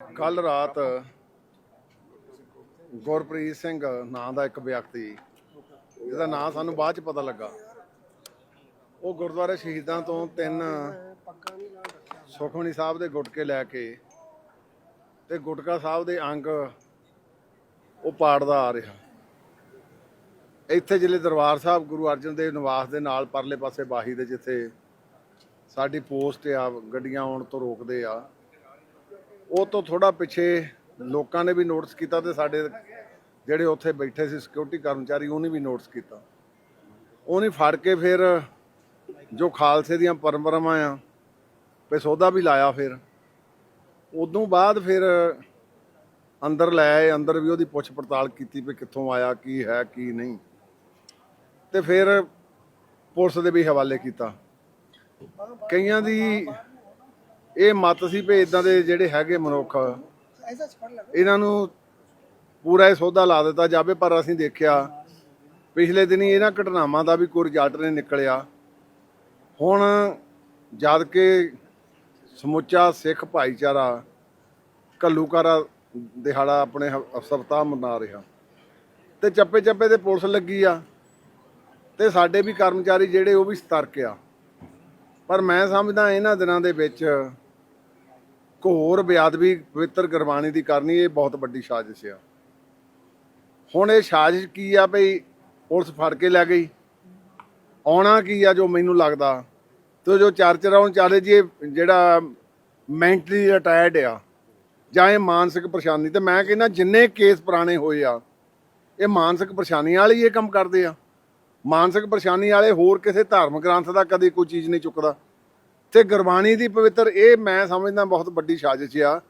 ਕੱਲ ਰਾਤ ਗੁਰਪ੍ਰੀਤ ਸਿੰਘ ਨਾਂ ਦਾ ਇੱਕ ਵਿਅਕਤੀ, ਜਿਹਦਾ ਨਾਂ ਸਾਨੂੰ ਬਾਅਦ ਚ ਪਤਾ ਲੱਗਾ। ਉਹ ਗੁਰਦੁਆਰੇ ਸ਼ਹੀਦਾਂ ਤੋਂ ਤਿੰਨ ਸੁਖਮਨੀ ਸਾਹਿਬ ਦੇ ਗੁਟਕੇ ਲੈ ਕੇ ਤੇ ਗੁਟਕਾ ਸਾਹਿਬ ਦੇ ਅੰਗ ਉਹ ਪਾੜਦਾ ਆ ਰਿਹਾ। ਇੱਥੇ ਜ਼ਿਲ੍ਹੇ ਦਰਬਾਰ ਸਾਹਿਬ ਗੁਰੂ ਅਰਜਨ ਦੇਵ ਨਿਵਾਸ ਦੇ ਨਾਲ ਪਰਲੇ ਪਾਸੇ ਬਾਹੀ ਦੇ ਜਿੱਥੇ ਸਾਡੀ ਪੋਸਟ ਆ, ਗੱਡੀਆਂ ਆਉਣ ਤੋਂ ਰੋਕਦੇ ਆ। ਉਹ ਤੋਂ ਥੋੜਾ ਪਿੱਛੇ ਲੋਕਾਂ ਨੇ ਵੀ ਨੋਟਿਸ ਕੀਤਾ ਤੇ ਸਾਡੇ ਜਿਹੜੇ ਉੱਥੇ ਬੈਠੇ ਸੀ ਸਿਕਿਉਰਿਟੀ ਕਰਮਚਾਰੀ, ਉਹਨੇ ਵੀ ਨੋਟਿਸ ਕੀਤਾ। ਉਹਨੇ ਫੜ ਕੇ ਫਿਰ ਜੋ ਖਾਲਸੇ ਦੀਆਂ ਪਰੰਪਰਾਵਾਂ ਆ ਤੇ ਸੌਦਾ ਵੀ ਲਾਇਆ ਫਿਰ। ਉਦੋਂ ਬਾਅਦ ਫਿਰ ਅੰਦਰ ਲੈ ਆਏ, ਅੰਦਰ ਵੀ ਉਹਦੀ ਪੁੱਛ ਪੜਤਾਲ ਕੀਤੀ ਵੀ ਕਿੱਥੋਂ ਆਇਆ, ਕੀ ਹੈ, ਕੀ ਨਹੀਂ। ਤੇ ਫਿਰ ਪੁਲਿਸ ਦੇ ਵੀ ਹਵਾਲੇ ਕੀਤਾ। ਕਈਆਂ ਦੀ ਇਹ ਮਤ ਸੀ ਵੀ ਇਦਾਂ ਦੇ ਜਿਹੜੇ ਹੈਗੇ ਮਨੁੱਖ, ਇਹਨਾਂ ਨੂੰ ਪੂਰਾ ਇਹ ਸੌਦਾ ਲਾ ਦਿੱਤਾ ਜਾਵੇ, ਪਰ ਅਸੀਂ ਦੇਖਿਆ ਪਿਛਲੇ ਦਿਨੀ ਇਹਨਾਂ ਘਟਨਾਵਾਂ ਦਾ ਵੀ ਕੋਈ ਰਿਜ਼ਲਟ ਨਹੀਂ ਨਿਕਲਿਆ। ਹੁਣ ਜਦ ਕਿ ਸਮੁੱਚਾ ਸਿੱਖ ਭਾਈਚਾਰਾ ਕੱਲੂਕਾਰਾ ਦਿਹਾੜਾ ਆਪਣੇ ਹ- ਸਪਤਾਹ ਮਨਾ ਰਿਹਾ। ਤੇ ਚੱਪੇ ਚੱਪੇ ਤੇ ਪੁਲਿਸ ਲੱਗੀ ਆ ਤੇ ਸਾਡੇ ਵੀ ਕਰਮਚਾਰੀ ਜਿਹੜੇ ਉਹ ਵੀ ਸਤਰਕ ਆ। ਪਰ ਮੈਂ ਸਮਝਦਾ ਇਹਨਾਂ ਦਿਨਾਂ ਦੇ ਵਿੱਚ ਘੋਰ ਬਿਆਦਵੀ ਪਵਿੱਤਰ ਗੁਰਬਾਣੀ ਦੀ ਕਰਨੀ, ਇਹ ਬਹੁਤ ਵੱਡੀ ਸਾਜ਼ਿਸ਼ ਆ। ਹੁਣ ਇਹ ਸਾਜ਼ਿਸ਼ ਕੀ ਆ ਭਈ ਪੁਲਿਸ ਫੜ ਕੇ ਲੈ ਗਈ? ਆਉਣਾ ਕੀ ਆ ਜੋ ਮੈਨੂੰ ਲੱਗਦਾ? ਤੇ ਜੋ ਚਰਚਾ ਰਾਉਣ ਚਾਲੇ ਜੀ, ਇਹ ਜਿਹੜਾ ਮੈਂਟਲੀ ਰਿਟਾਇਰਡ ਆ, ਜਾਂ ਇਹ ਮਾਨਸਿਕ ਪਰੇਸ਼ਾਨੀ, ਤੇ ਮੈਂ ਕਹਿੰਦਾ ਜਿੰਨੇ ਕੇਸ ਪੁਰਾਣੇ ਹੋਏ ਆ, ਇਹ ਮਾਨਸਿਕ ਪਰੇਸ਼ਾਨੀ ਵਾਲੇ ਹੀ ਇਹ ਕੰਮ ਕਰਦੇ ਆ। ਮਾਨਸਿਕ ਪਰੇਸ਼ਾਨੀ ਵਾਲੇ ਹੋਰ ਕਿਸੇ ਧਾਰਮਿਕ ਗ੍ਰੰਥ ਦਾ ਕਦੇ ਕੋਈ ਚੀਜ਼ ਨਹੀਂ ਚੁੱਕਦਾ। ਤੇ ਗੁਰਬਾਣੀ ਦੀ ਪਵਿੱਤਰ, ਇਹ ਮੈਂ ਸਮਝਦਾ ਬਹੁਤ ਵੱਡੀ ਸਾਜ਼ਿਸ਼ ਆ।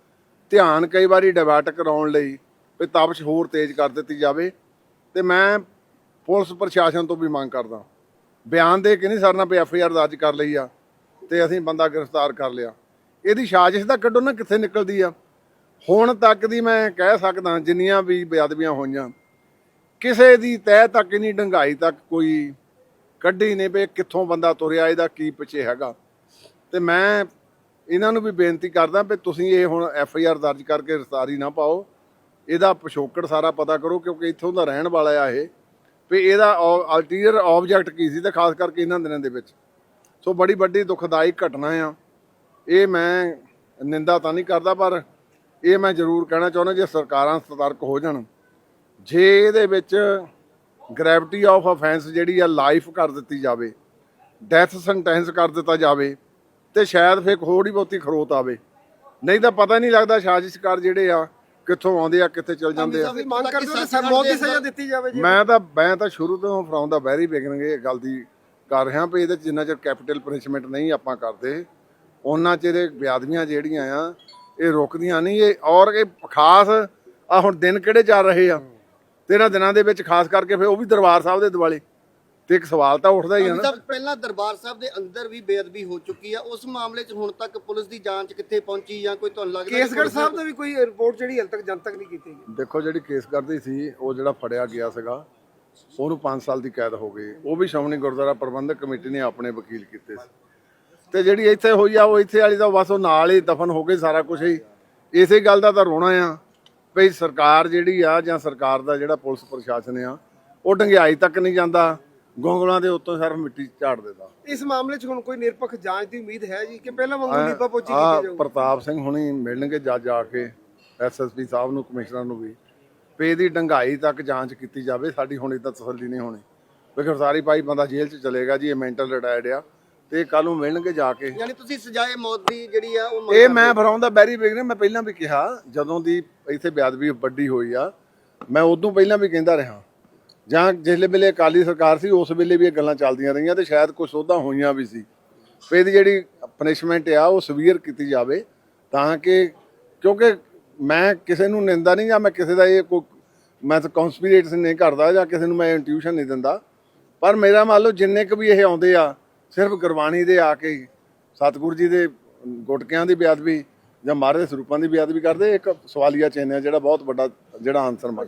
ਧਿਆਨ ਕਈ ਵਾਰੀ ਡਿਵਰਟ ਕਰਾਉਣ ਲਈ ਵੀ ਤਪਸ਼ ਹੋਰ ਤੇਜ਼ ਕਰ ਦਿੱਤੀ ਜਾਵੇ ਤੇ ਮੈਂ ਪੁਲਿਸ ਪ੍ਰਸ਼ਾਸਨ ਤੋਂ ਵੀ ਮੰਗ ਕਰਦਾ। ਬਿਆਨ ਦੇ ਕੇ ਨਹੀਂ ਸਰਨਾ ਵੀ ਐਫ ਆਈ ਆਰ ਦਰਜ ਕਰ ਲਈ ਆ ਤੇ ਅਸੀਂ ਬੰਦਾ ਗ੍ਰਿਫਤਾਰ ਕਰ ਲਿਆ। ਇਹਦੀ ਸਾਜ਼ਿਸ਼ ਦਾ ਕੱਢੋ ਨਾ ਕਿੱਥੇ ਨਿਕਲਦੀ ਆ। ਹੁਣ ਤੱਕ ਦੀ ਮੈਂ ਕਹਿ ਸਕਦਾ ਜਿੰਨੀਆਂ ਵੀ ਬੇਅਦਬੀਆਂ ਹੋਈਆਂ, ਕਿਸੇ ਦੀ ਤਹਿ ਤੱਕ ਨਹੀਂ ਡੰਗਾਈ ਤੱਕ ਕੋਈ ਕੱਢੀ ਨਹੀਂ ਵੀ ਕਿੱਥੋਂ ਬੰਦਾ ਤੁਰਿਆ, ਇਹਦਾ ਕੀ ਪਿੱਛੇ ਹੈਗਾ। ਤੇ ਮੈਂ ਇਹਨਾਂ ਨੂੰ ਵੀ ਬੇਨਤੀ ਕਰਦਾ ਵੀ ਤੁਸੀਂ ਇਹ ਹੁਣ ਐਫ ਆਈ ਆਰ ਦਰਜ ਕਰਕੇ ਗ੍ਰਿਫਤਾਰੀ ਨਾ ਪਾਓ। ਇਹਦਾ ਪਿਛੋਕੜ ਸਾਰਾ ਪਤਾ ਕਰੋ ਕਿਉਂਕਿ ਇੱਥੋਂ ਦਾ ਰਹਿਣ ਵਾਲਾ ਆ ਇਹ। ਵੀ ਇਹਦਾ ਅਲਟੀਰੀਅਰ ਆਬਜੈਕਟ ਕੀ ਸੀ ਤੇ ਖਾਸ ਕਰਕੇ ਇਹਨਾਂ ਦਿਨਾਂ ਦੇ ਵਿੱਚ। ਸੋ ਬੜੀ ਵੱਡੀ ਦੁਖਦਾਈ ਘਟਨਾ ਆ। ਇਹ ਮੈਂ ਨਿੰਦਾ ਤਾਂ ਨਹੀਂ ਕਰਦਾ ਪਰ ਇਹ ਮੈਂ ਜ਼ਰੂਰ ਕਹਿਣਾ ਚਾਹੁੰਦਾ ਜੇ ਸਰਕਾਰਾਂ ਸਤਰਕ ਹੋ ਜਾਣ। ਜੇ ਇਹਦੇ ਵਿੱਚ ਗ੍ਰੈਵਿਟੀ ਆਫ ਅਫੈਂਸ ਜਿਹੜੀ ਆ ਲਾਈਫ ਕਰ ਦਿੱਤੀ ਜਾਵੇ ਡੈਥ ਸੈਂਟੈਂਸ ਕਰ ਦਿੱਤਾ ਜਾਵੇ ਤੇ ਸ਼ਾਇਦ ਫੇਰ ਥੋੜੀ ਬਹੁਤੀ ਖਰੋਤ ਆਵੇ। ਨਹੀਂ ਤਾਂ ਪਤਾ ਨਹੀਂ ਲੱਗਦਾ ਸਾਜ਼ਿਸ਼ਕਾਰ ਜਿਹੜੇ ਆ ਕਿੱਥੋਂ ਆਉਂਦੇ ਆ ਕਿੱਥੇ ਚਲ ਜਾਂਦੇ ਆ। ਮੰਗ ਕਰਦੇ ਹੋ ਕਿ ਮੌਤ ਦੀ ਸਜ਼ਾ ਦਿੱਤੀ ਜਾਵੇ ਜੀ। ਮੈਂ ਤਾਂ ਮੈਂ ਤਾਂ ਸ਼ੁਰੂ ਤੋਂ ਫਰੋਮ ਦਾ ਵੈਰੀ ਬਿਗਨਿੰਗ ਇਹ ਗੱਲ ਦੀ ਕਰ ਰਿਹਾ ਵੀ ਇਹਦੇ 'ਚ ਜਿੰਨਾ ਚਿਰ ਕੈਪੀਟਲ ਪਨਿਸ਼ਮੈਂਟ ਨਹੀਂ ਆਪਾਂ ਕਰਦੇ ਉਹਨਾਂ ਚਿਰ ਇਹ ਬਿਆਦਮੀਆਂ ਜਿਹੜੀਆਂ ਆ ਇਹ ਰੁਕਦੀਆਂ ਨਹੀਂ ਇਹ ਔਰ ਇਹ ਖਾਸ ਆ ਹੁਣ ਦਿਨ ਕਿਹੜੇ ਚੱਲ ਰਹੇ ਆ? ਤੇ ਇਹਨਾਂ ਦਿਨਾਂ ਦੇ ਵਿੱਚ ਖਾਸ ਕਰਕੇ ਫਿਰ ਉਹ ਵੀ ਦਰਬਾਰ ਸਾਹਿਬ ਦੇ ਦਿਵਾਲੇ। ਤੇ ਇੱਕ ਸਵਾਲ ਤਾਂ ਉੱਠਦਾ ਹੀ ਆ ਨਾ। ਸਭ ਪਹਿਲਾਂ ਦਰਬਾਰ ਸਾਹਿਬ ਦੇ ਅੰਦਰ ਵੀ ਬੇਅਦਬੀ ਹੋ ਚੁੱਕੀ ਆ ਉਸ ਮਾਮਲੇ 'ਚ ਹੁਣ ਤੱਕ ਪੁਲਿਸ ਦੀ ਜਾਂਚ ਕਿੱਥੇ ਪਹੁੰਚੀ ਜਾਂ ਕੋਈ ਤੁਹਾਨੂੰ ਲੱਗਦਾ ਕੇਸਗੜ੍ਹ ਸਾਹਿਬ ਦਾ ਵੀ ਕੋਈ ਰਿਪੋਰਟ ਜਿਹੜੀ ਹਾਲੇ ਤੱਕ ਜਨਤਕ ਨਹੀਂ ਕੀਤੀ ਗਈ। ਦੇਖੋ ਜਿਹੜੀ ਕੇਸ ਕਰਦੀ ਸੀ ਉਹ ਜਿਹੜਾ ਫੜਿਆ ਗਿਆ ਸੀਗਾ ਉਹਨੂੰ 5 ਸਾਲ ਦੀ ਕੈਦ ਹੋ ਗਈ। ਉਹ ਵੀ ਸ਼੍ਰੋਮਣੀ ਗੁਰਦੁਆਰਾ ਪ੍ਰਬੰਧਕ ਕਮੇਟੀ ਨੇ ਆਪਣੇ ਵਕੀਲ ਕੀਤੇ ਸੀ। ਤੇ ਜਿਹੜੀ ਇੱਥੇ ਹੋਈ ਆ ਉਹ ਇੱਥੇ ਵਾਲੀ ਤਾਂ ਬਸ ਉਹ ਨਾਲ ਹੀ ਦਫਨ ਹੋ ਗਈ ਸਾਰਾ ਕੁਝ ਹੀ। ਇਸੇ ਗੱਲ ਦਾ ਤਾਂ ਰੋਣਾ ਆ ਭਈ ਸਰਕਾਰ ਜਿਹੜੀ ਆ ਜਾਂ ਸਰਕਾਰ ਦਾ ਜਿਹੜਾ ਪੁਲਿਸ ਪ੍ਰਸ਼ਾਸਨ ਆ ਉਹ ਡੰਗਿਆਈ ਤੱਕ ਨਹੀਂ ਜਾਂਦਾ। ਗੋਂਗਲਾਂ ਦੇ ਉੱਤੋਂ ਸਿਰਫ ਮਿੱਟੀ ਝਾੜ ਦਿੰਦਾ। ਇਸ ਮਾਮਲੇ 'ਚ ਹੁਣ ਕੋਈ ਨਿਰਪੱਖ ਜਾਂਚ ਦੀ ਉਮੀਦ ਹੈ ਜੀ ਕਿ ਪਹਿਲਾਂ ਵਾਂਗੂ ਲੀਪਾ ਪੋਚੀ ਕੀਤੀ ਜਾਊਗੀ? ਪ੍ਰਤਾਪ ਸਿੰਘ ਹੁਣੀ ਮਿਲਣਗੇ ਜਾ ਜਾ ਕੇ ਐਸਐਸਪੀ ਸਾਹਿਬ ਨੂੰ ਕਮਿਸ਼ਨਰ ਨੂੰ ਵੀ। ਵੀ ਇਹਦੀ ਡੰਗਾਈ ਤੱਕ ਜਾਂਚ ਕੀਤੀ ਜਾਵੇ ਸਾਡੀ ਹੁਣ ਇਦਾਂ ਤਸੱਲੀ ਨਹੀਂ ਹੋਣੀ। ਵੀ ਗ੍ਰਿਫਤਾਰੀ ਪਾਈ ਬੰਦਾ ਜੇਲ੍ਹ 'ਚ ਚਲੇਗਾ ਜੀ ਇਹ ਮੈਂਟਲ ਰਿਟਾਇਰਡ ਆ ਤੇ ਕੱਲ ਨੂੰ ਮਿਲਣਗੇ ਜਾ ਕੇ। ਯਾਨੀ ਤੁਸੀਂ ਸਜ਼ਾਏ ਮੌਤ ਦੀ ਜਿਹੜੀ ਆ ਉਹ ਇਹ ਮੈਂ ਫਰਾਉਂ ਦਾ ਬੈਰੀ ਬਿਗਨ ਮੈਂ ਪਹਿਲਾਂ ਵੀ ਕਿਹਾ ਜਦੋਂ ਦੀ ਇੱਥੇ ਬਿਆਦਵੀ ਵੱਡੀ ਹੋਈ ਆ ਮੈਂ ਉਦੋਂ ਪਹਿਲਾਂ ਵੀ ਕਹਿੰਦਾ ਰਿਹਾ। ਜਾਂ ਜਿਸ ਵੇਲੇ ਅਕਾਲੀ ਸਰਕਾਰ ਸੀ, ਉਸ ਵੇਲੇ ਵੀ ਇਹ ਗੱਲਾਂ ਚੱਲਦੀਆਂ ਰਹੀਆਂ ਤੇ ਸ਼ਾਇਦ ਕੁਝ ਸੋਧਾਂ ਹੋਈਆਂ ਵੀ ਸੀ। ਵੀ ਇਹਦੀ ਜਿਹੜੀ ਪਨਿਸ਼ਮੈਂਟ ਆ, ਉਹ ਸਵੀਅਰ ਕੀਤੀ ਜਾਵੇ ਤਾਂ ਕਿ ਕਿਉਂਕਿ ਮੈਂ ਕਿਸੇ ਨੂੰ ਨਿੰਦਾ ਨਹੀਂ ਜਾਂ ਮੈਂ ਕਿਸੇ ਦਾ ਇਹ ਕੋਈ ਮੈਂ ਤਾਂ ਕਨਸਪੀਰੇਟਸ ਨਹੀਂ ਕਰਦਾ ਜਾਂ ਕਿਸੇ ਨੂੰ ਮੈਂ ਇੰਟਿਊਸ਼ਨ ਨਹੀਂ ਦਿੰਦਾ। ਪਰ ਮੇਰਾ ਮੰਨ ਲਓ ਜਿੰਨੇ ਕੁ ਵੀ ਇਹ ਆਉਂਦੇ ਆ, ਸਿਰਫ ਗੁਰਬਾਣੀ ਦੇ ਆ ਕੇ ਸਤਿਗੁਰੂ ਜੀ ਦੇ ਗੁਟਕਿਆਂ ਦੀ ਬੇਅਦਬੀ ਜਾਂ ਮਹਾਰਾਜ ਦੇ ਸਰੂਪਾਂ ਦੀ ਬੇਅਦਬੀ ਕਰਦੇ, ਇੱਕ ਸਵਾਲੀਆ ਚਿੰਨ੍ਹ ਹੈ ਜਿਹੜਾ ਬਹੁਤ ਵੱਡਾ ਜਿਹੜਾ ਆਨਸਰ ਮੰਗ